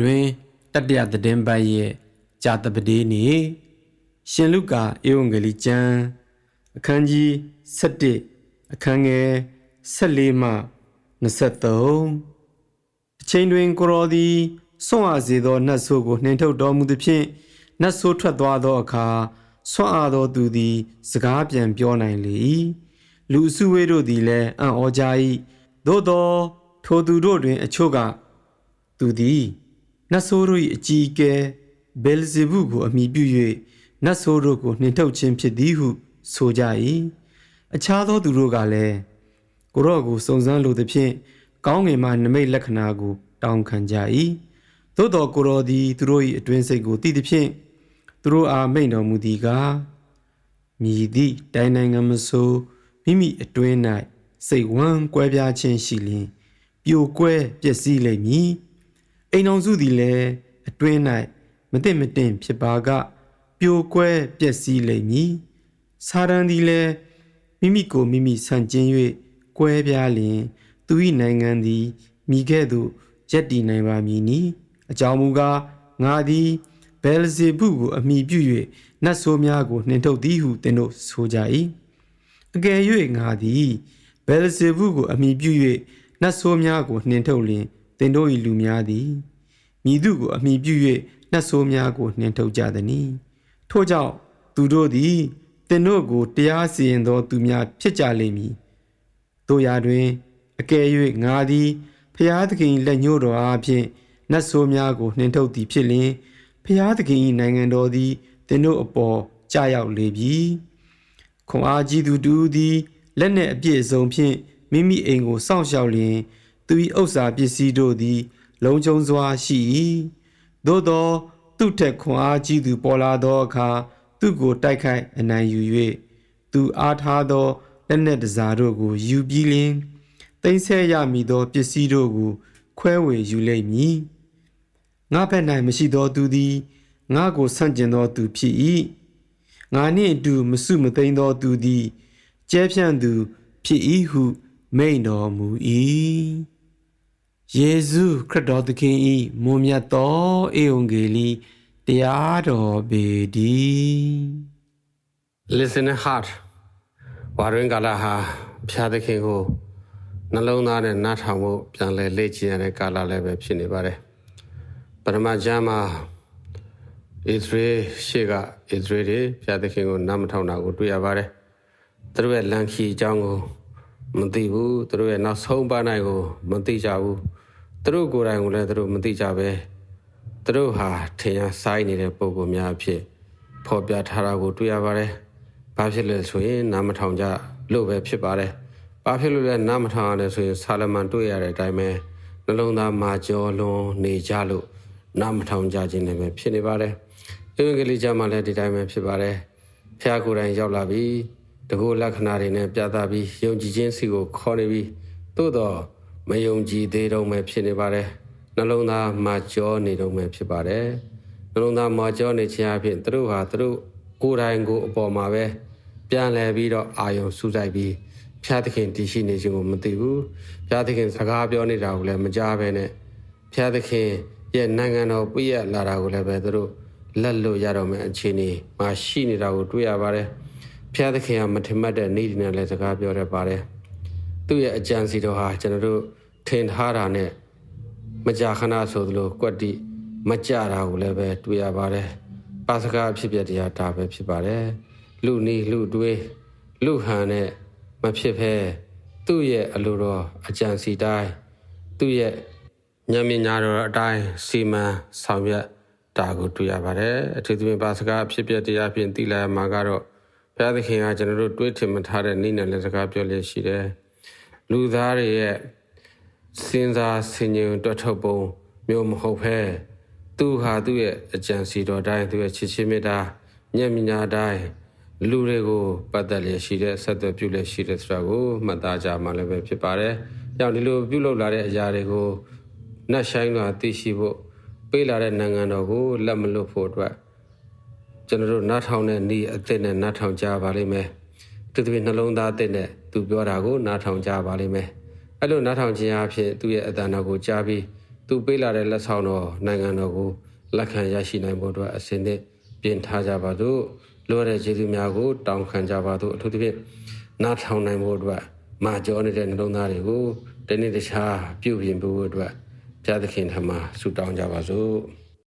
တွင်တတရသတင်းပတ်ရဲ့ဂျာတပတိနေရှင်လုကာဧဝံဂေလိကျမ်းအခန်းကြီး7အခန်းငယ်14မှ23အချိန်တွင်ကိုရောသည်ဆွမ်းအားစေသောနတ်ဆိုးကိုနှင်ထုတ်တော်မူသည်ဖြင့်နတ်ဆိုးထွက်သွားသောအခါဆွမ်းအားသောသူသည် စကားပြန်ပြောနိုင်လေ၏လူအစုဝေးတို့သည်လည်းအံ့ဩကြ၏သို့သော ထိုသူတို့တွင် အချို့ကသူသည် နတ်ဆိုးတို့၏အကြီးအကဲဘယ်ဇေဗုကိုအမိပြု၍နတ်ဆိုးတို့ကိုနှင်ထုတ်ခြင်းဖြစ်သည်ဟု ဆိုကြ၏အခြားသောသူတို့ကလည်းကိုရော့ကိုစုံစမ်းလိုသဖြင့်ကောင်းငင်မှနမိတ်လက္ခဏာကို တောင်းခံကြ၏သို့တော်ကိုရောသည်သူတို့၏အတွင်းစိတ်ကိုသိသဖြင့်သူတို့အားမိန့်တော်မူသည်ကားမြည်သည့်တိုင်းနိုင်ငံမဆိုမိမိအတွင်း၌စိတ်ဝမ်းကွဲပြားခြင်းရှိလျင်ပြိုကွဲပျက်စီးလိမ့်မည် အိမ်အောင်စုသည်လည်းအတွင်း၌မသိမတင်ဖြစ်ပါကပြိုကွဲပျက်စီးလိမ့်မည်စာရန်သည်လည်းမိမိကိုမိမိဆန့်ကျင်၍ကွဲပြားလျင် သူ၏နိုင်ငံသည်မိခဲ့သို့ရက်တည်နိုင်ပါမည်နီအကြောင်းမူကားငါသည်ဘယ်လဇေဘုကိုအမိပြု၍နတ်ဆိုးများကိုနှင်ထုတ်သည်ဟုသင်တို့ဆိုကြ၏အကယ်၍ငါသည်ဘယ်လဇေဘုကိုအမိပြု၍နတ်ဆိုးများကိုနှင်ထုတ်လျင်သ င်တို့၏လူများသည်မိသူကိုအမိပြု၍နတ်ဆိုးများကိုနှင်ထုတ်ကြသည်။ထို့ကြောင့်သူတို့သည်သင်တို့ကိုတရားစီရင်သောသူများဖြစ်ကြလိမ့်မည်။တို့ရာတွင်အကယ်၍ငါသည်ဖျားသခင်လက်ညှိုးတော်အားဖြင့်နတ်ဆိုးများကိုနှင်ထုတ်သည်ဖြစ်လျင်ဖျားသခင်၏နိုင်ငံတော်သည်သင်တို့အပေါ်ကြာရောက်လေပြီ။ခွန်အားကြီးသူတူသည်လက်နှင့်အပြည့်အစုံဖြင့်မိမိအိမ်ကိုစောင့်ရှောက်လျင် သူ၏ဥစ္စာပစ္စည်းတို့သည် လုံခြုံစွာရှိ၏သို့သော သူထက်ခွန်အားကြီးသူပေါ်လာသောအခါသူကိုတိုက်ခိုက်အနိုင်ယူ၍သူအားထားသောလက်နက်တစားတို့ကိုယူပြီးလျင်တိမ့်ဆဲရမည်သောပစ္စည်းတို့ကို ခွဲဝေယူလိမ့်မည်ငါဘက်၌မရှိသောသူသည်ငါကိုဆန့်ကျင်သောသူဖြစ်၏ငါနှင့်အတူမစုမသိမ်းသောသူသည်ကျဲဖြန့်သူဖြစ်၏ဟုမိန့်တော်မူ၏ ယေရှုခရစ်တော်သခင်၏မွန်မြတ်သောဧဝံဂေလိတရားတော်ပေတည်း listen heart ဝါရင်ကလာဟာဖျားသခင်ကိုနှလုံးသားနဲ့နားထောင်ဖို့ပြန်လဲလေ့ကျင့်ရတဲ့ကာလလည်းပဲဖြစ်နေပါတယ်ပရမကျမ်းမှာဣသရေရှေကဣသရေတွေဖျားသခင်ကိုနားမထောင်တာကိုတွေ့ရပါတယ်သူတို့ရဲ့လန်ခီအကြောင်းကိုမသိဘူးသူတို့ရဲ့နောက်ဆုံးပါနိုင်ကိုမသိကြဘူး သူတို့ကိုယ်တိုင်ကိုလည်းသူတို့မသိကြပဲသူတို့ဟာထင်ရဆိုင်နေတဲ့ပုံပုံများအဖြစ်ဖော်ပြထားတာကိုတွေ့ရပါတယ်။ဘာဖြစ်လဲဆိုရင်နားမထောင်ကြလို့ပဲဖြစ်ပါတယ်။ဘာဖြစ်လို့လဲနားမထောင်ရလဲဆိုရင်ဆာလမန်တွေ့ရတဲ့အတိုင်းပဲနှလုံးသားမာကျော်လွန်နေကြလို့နားမထောင်ကြခြင်းလည်းပဲဖြစ်နေပါတယ်။အင်္ဂလိပ်ကျမ်းမှာလည်းဒီတိုင်းပဲဖြစ်ပါတယ်။ဖះကိုယ်တိုင်ရောက်လာပြီးတကူလက္ခဏာတွေနဲ့ပြသပြီးယုံကြည်ခြင်းစီကိုခေါ်နေပြီးသို့တော့ မယုံကြည်သေးတော့မှဖြစ်နေပါတယ်။နှလုံးသားမာကျော်နေတော့မှဖြစ်ပါတယ်။နှလုံးသားမာကျော်နေခြင်းအပြင်သူတို့ဟာသူတို့ကိုယ်တိုင်ကိုအပေါ်မှာပဲပြန်လဲပြီးတော့အာယုံစူးစိုက်ပြီးဖျားသခင်တည်ရှိနေခြင်းကိုမသိဘူးဖျားသခင်စကားပြောနေတာကိုလည်းမကြားဘဲနဲ့ဖျားသခင်ရဲ့နိုင်ငံတော်ပြည့်ရလာတာကိုလည်းပဲသူတို့လက်လွတ်ရတော့မယ့်အခြေအနေမှာရှိနေတာကိုတွေ့ရပါတယ်ဖျားသခင်ကမထင်မှတ်တဲ့နေ့ဒီနဲ့လည်းစကားပြောရပါတယ် သူ့ရဲ့အကြံစီတော်ဟာကျွန်တော်တို့ထင်ထားတာနဲ့မကြာခဏဆိုသလိုကွက်တိမကြတာကိုလည်းပဲတွေ့ရပါတယ်ပါစကားအဖြစ်ပြတရားဒါပဲဖြစ်ပါတယ်လူနီလူတွေးလူဟန်နဲ့မဖြစ်ဖဲသူ့ရဲ့အလိုတော်အကြံစီတိုင်းသူ့ရဲ့ညမြညာတော်အတိုင်းစီမံဆောင်ရွက်တာကိုတွေ့ရပါတယ်အထူးသဖြင့်ပါစကားအဖြစ်ပြတရားဖြင့်တည်လာမှာကတော့ဘုရားသခင်ကကျွန်တော်တို့တွေးထင်မထားတဲ့နေ့နဲ့လည်းစကားပြောလျက်ရှိတယ် လူသားတွေရဲ့စဉ်းစားဆင်ခြင်တွက်ထုတ်ပုံမျိုးမဟုတ်ဖဲသူဟာသူ့ရဲ့အကြံစီတော်တိုင်းသူ့ရဲ့ချစ်ချင်းမေတ္တာညံ့မြညာတိုင်းလူတွေကိုပတ်သက်လျက်ရှိတဲ့ဆက်သွယ်ပြုလျက်ရှိတဲ့ဆိုတာကိုမှတ်သားကြမှာလည်းပဲဖြစ်ပါတယ်။ကြောင့်ဒီလိုပြုလုပ်လာတဲ့အရာတွေကိုနှက်ဆိုင်စွာသိရှိဖို့ပေးလာတဲ့နိုင်ငံတော်ကိုလက်မလွတ်ဖို့အတွက်ကျွန်တော်တို့နားထောင်တဲ့ဤအစ်စ်နဲ့နားထောင်ကြပါလိမ့်မယ်။ သူတို့နှလုံးသားအစ်စ်နဲ့သူပြောတာကိုနားထောင်ကြပါလိမ့်မယ်။အဲ့လိုနားထောင်ခြင်းအဖြစ်သူ့ရဲ့အတန်တော်ကိုကြားပြီးသူသူပေးလာတဲ့လက်ဆောင်တော်နိုင်ငံတော်ကိုလက်ခံရရှိနိုင်ဖို့အတွက်အစဉ်သင့်ပြင်ထားကြပါစို့လိုရတဲ့ကျေးဇူးများကိုတောင်းခံကြပါစို့အထူးသဖြင့်နားထောင်နိုင်ဖို့အတွက်မာကြောနေတဲ့နှလုံးသားတွေကိုတနေ့တခြားပြုပြင်ဖို့အတွက်ဘုရားသခင်ထံမှာဆုတောင်းကြပါစို့